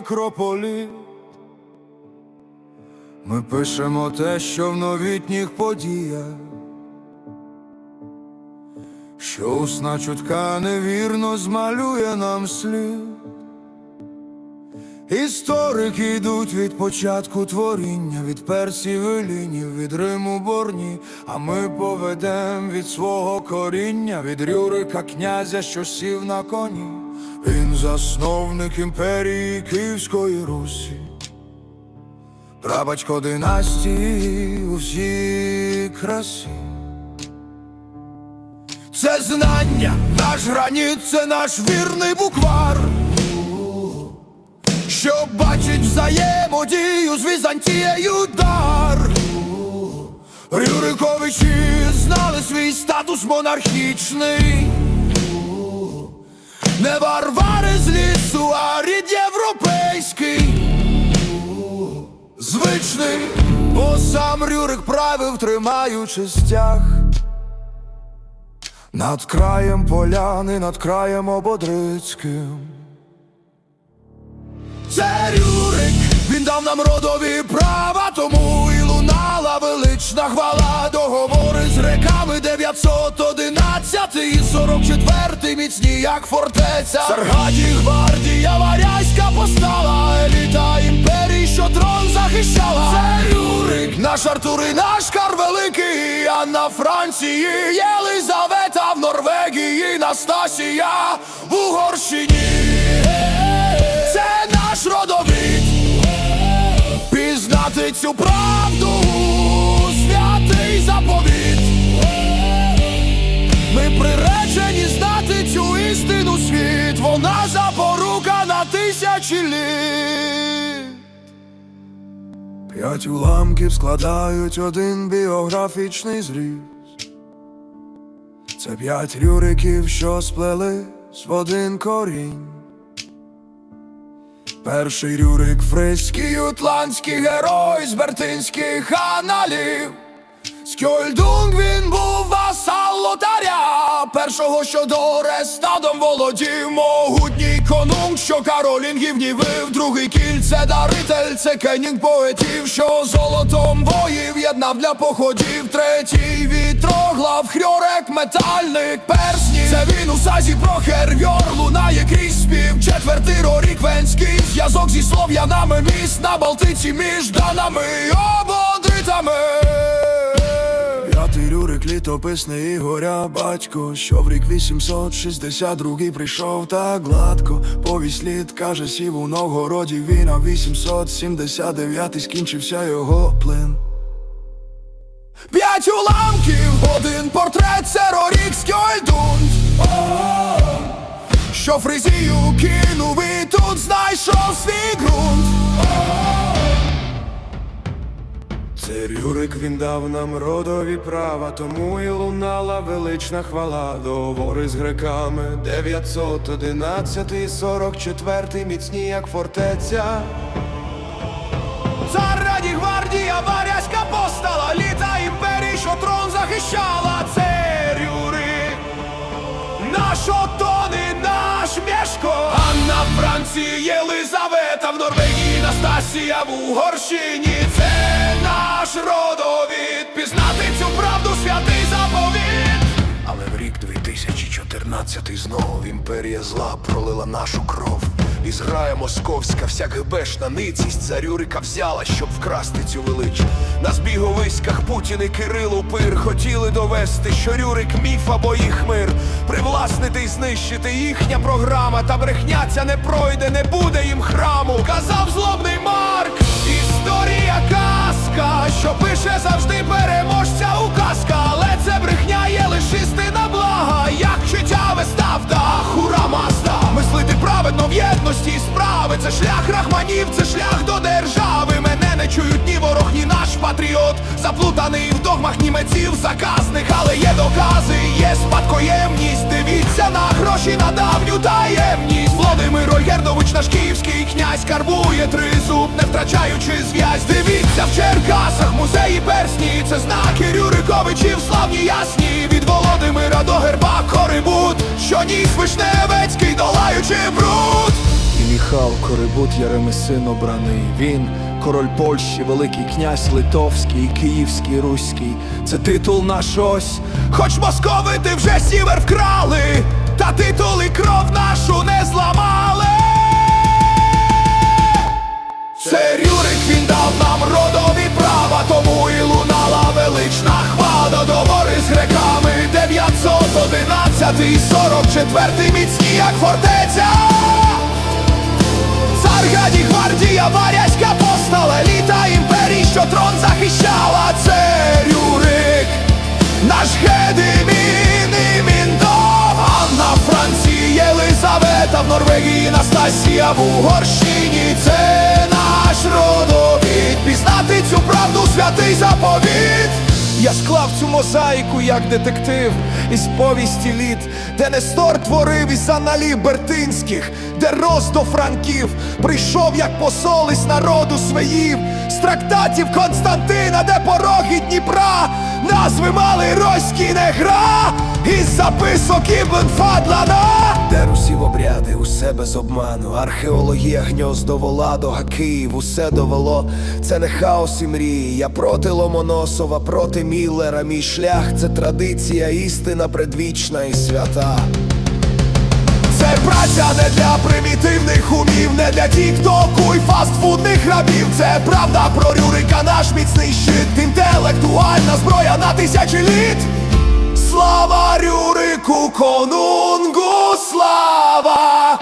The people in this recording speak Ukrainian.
некрополі. Ми пишемо те, що в новітніх подіях, що усна чутка невірно змалює нам слід. Історики йдуть від початку творіння, від персів і лінів, від Риму борні, а ми поведем від свого коріння, від Рюрика князя, що сів на коні. Він засновник імперії Київської Русі, прабатько династії у всій красі. Це знання, наш граніт, це наш вірний буквар що бачить взаємодію з Візантією дар. Рюриковичі знали свій статус монархічний, не варвари звичний, бо сам Рюрик правив, тримаючи стяг. Над краєм поляни, над краєм ободрицьким. Це Рюрик, він дав нам родові права, тому і лунала велична хвала. Договори з реками 911 і 44 міцні, як фортеця. Саргаді гвардія варязька постала, еліта імперії, що трон захищала. Це Рюрик, наш Артур і наш Кар Великий, Анна Франції, Єлизавета в Норвегії, Настасія в Угорщині. Це наш родовід. Пізнати цю правду. Святий заповіт. Ми приречені знати цю істину світ. Вона запорука на тисячі літ П'ять уламків складають один біографічний зріз Це п'ять рюриків, що сплелись в один корінь Перший Рюрик Фриський, ютландський герой з бертинських аналів. Скьольдунг він був першого, що до стадом володів, могутній конунг, що каролінгів нівив, другий кільце даритель, це кенінг поетів, що золотом воїв єднав для походів, третій вітроглав, хрьорек, метальник, персні. Це він у сазі прохер, вьор лунає крізь спів, четвертий рорік венський, зв'язок зі слов'янами, міст. На Балтиці між данами ободритами. Рюрик літописний Ігоря батько, що в рік 862 прийшов так гладко. Повість літ каже, сів у Новгороді він, а 879 скінчився його плин. П'ять уламків, один портрет, це Рорік Скьольдунд Що фризію кинув і тут знайшов свій ґрунт це Рюрик він дав нам родові права, тому і лунала велична хвала. Договори з греками 911 і 44 міцні, як фортеця. Цар раді гвардія варязька постала, літа імперії, що трон захищала. Це Рюрик, наш Отон і наш Мєшко Анна в Франції, Єлизавета в Норвегії, Настасія в Угорщині Це наш родовід Пізнати цю правду святий заповіт Але в рік 2014 знову імперія зла пролила нашу кров і зграя московська, вся гебешна ницість за Рюрика взяла, щоб вкрасти цю велич. На збіговиськах Путін і Кирил Упир хотіли довести, що Рюрик міф або їх мир. Привласнити й знищити їхня програма, та брехня ця не пройде, не буде їм храму. Це шлях рахманів, це шлях до держави. Мене не чують ні ворог, ні наш патріот. Заплутаний в догмах німеців, заказник, але є докази, є спадкоємність. Дивіться на гроші на давню таємність. Володимир Ольгердович, наш київський князь, карбує тризуб, не втрачаючи зв'язь. Дивіться в Черкасах, музеї персні. Це знаки Рюриковичів, славні ясні. Від Володимира до герба Корибут, що ніс вишневецький, долаючи Міхал Корибут Яремисин обраний. Він король Польщі, Великий князь Литовський, Київський, Руський. Це титул наш ось. Хоч московити вже сівер вкрали, та титул і кров нашу не зламали. Це Рюрик він дав нам родові права, тому і лунала велична хвала Договори з греками 911 і 44 міцні, як фортеця. Цар гвардія, варязька постала, еліта імперії, що трон захищала. Це Рюрик, наш Гедемін і Міндов Анна Франції, Єлизавета в Норвегії, Настасія в Угорщині. Це наш родовід. Пізнати цю правду святий заповіт. Я склав цю мозаїку як детектив із повісті літ, де Нестор творив із аналів Бертинських, де Росто Франків прийшов як посол із народу своїв, з трактатів Константина, де пороги Дніпра, назви мали Роські не гра, із записок Ібн Фадлана. Де русів обряди, усе без обману, археологія, гньоздо, Воладога, Київ, усе довело. Це не хаос і мрії. Я проти Ломоносова, проти Міллера. Мій шлях це традиція, істина предвічна і свята. Це праця не для примітивних умів, не для тіктоку і фастфудних рабів. Це правда про Рюрика, наш міцний щит, інтелектуальна зброя на тисячі літ. Слава Рюрику, конунгу слава!